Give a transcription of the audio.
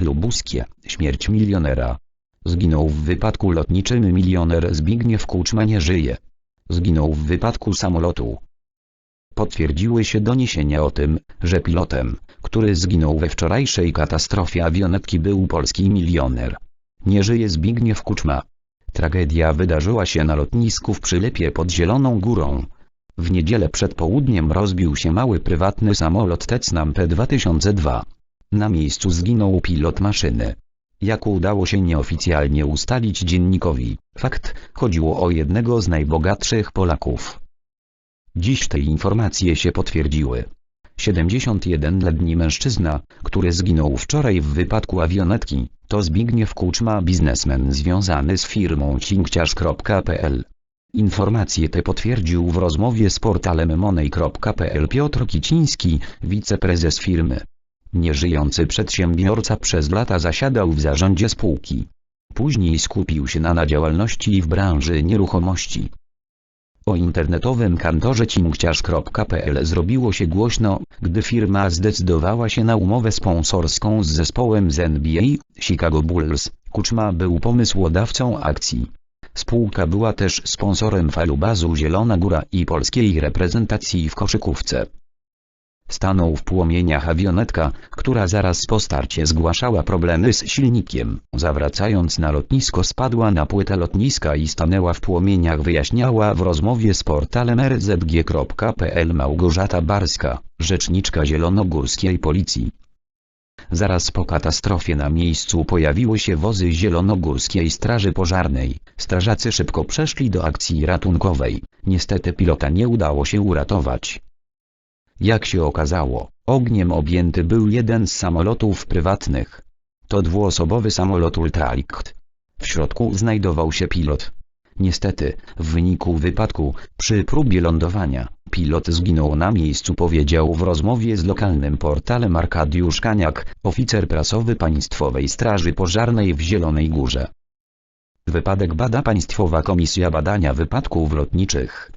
Lubuskie, śmierć milionera. Zginął w wypadku lotniczym milioner Zbigniew Kuczma nie żyje. Zginął w wypadku samolotu. Potwierdziły się doniesienia o tym, że pilotem, który zginął we wczorajszej katastrofie awionetki był polski milioner. Nie żyje Zbigniew Kuczma. Tragedia wydarzyła się na lotnisku w Przylepie pod Zieloną Górą. W niedzielę przed południem rozbił się mały prywatny samolot Tecnam P2002. Na miejscu zginął pilot maszyny. Jak udało się nieoficjalnie ustalić dziennikowi, fakt, chodziło o jednego z najbogatszych Polaków. Dziś te informacje się potwierdziły. 71-letni mężczyzna, który zginął wczoraj w wypadku awionetki, to Zbigniew Kuczma biznesmen związany z firmą cinkciarz.pl. Informacje te potwierdził w rozmowie z portalem monej.pl Piotr Kiciński, wiceprezes firmy. Nieżyjący przedsiębiorca przez lata zasiadał w zarządzie spółki. Później skupił się na, na działalności w branży nieruchomości. O internetowym kantorze cinkciarz.pl zrobiło się głośno, gdy firma zdecydowała się na umowę sponsorską z zespołem z NBA, Chicago Bulls. Kuczma był pomysłodawcą akcji. Spółka była też sponsorem falubazu Zielona Góra i polskiej reprezentacji w koszykówce. Stanął w płomieniach awionetka, która zaraz po starcie zgłaszała problemy z silnikiem. Zawracając na lotnisko spadła na płytę lotniska i stanęła w płomieniach wyjaśniała w rozmowie z portalem rdzg.pl Małgorzata Barska, rzeczniczka zielonogórskiej policji. Zaraz po katastrofie na miejscu pojawiły się wozy zielonogórskiej straży pożarnej. Strażacy szybko przeszli do akcji ratunkowej. Niestety pilota nie udało się uratować. Jak się okazało, ogniem objęty był jeden z samolotów prywatnych. To dwuosobowy samolot Ultralicht. W środku znajdował się pilot. Niestety, w wyniku wypadku, przy próbie lądowania, pilot zginął na miejscu powiedział w rozmowie z lokalnym portalem Arkadiusz Kaniak, oficer prasowy Państwowej Straży Pożarnej w Zielonej Górze. Wypadek bada Państwowa Komisja Badania Wypadków Lotniczych.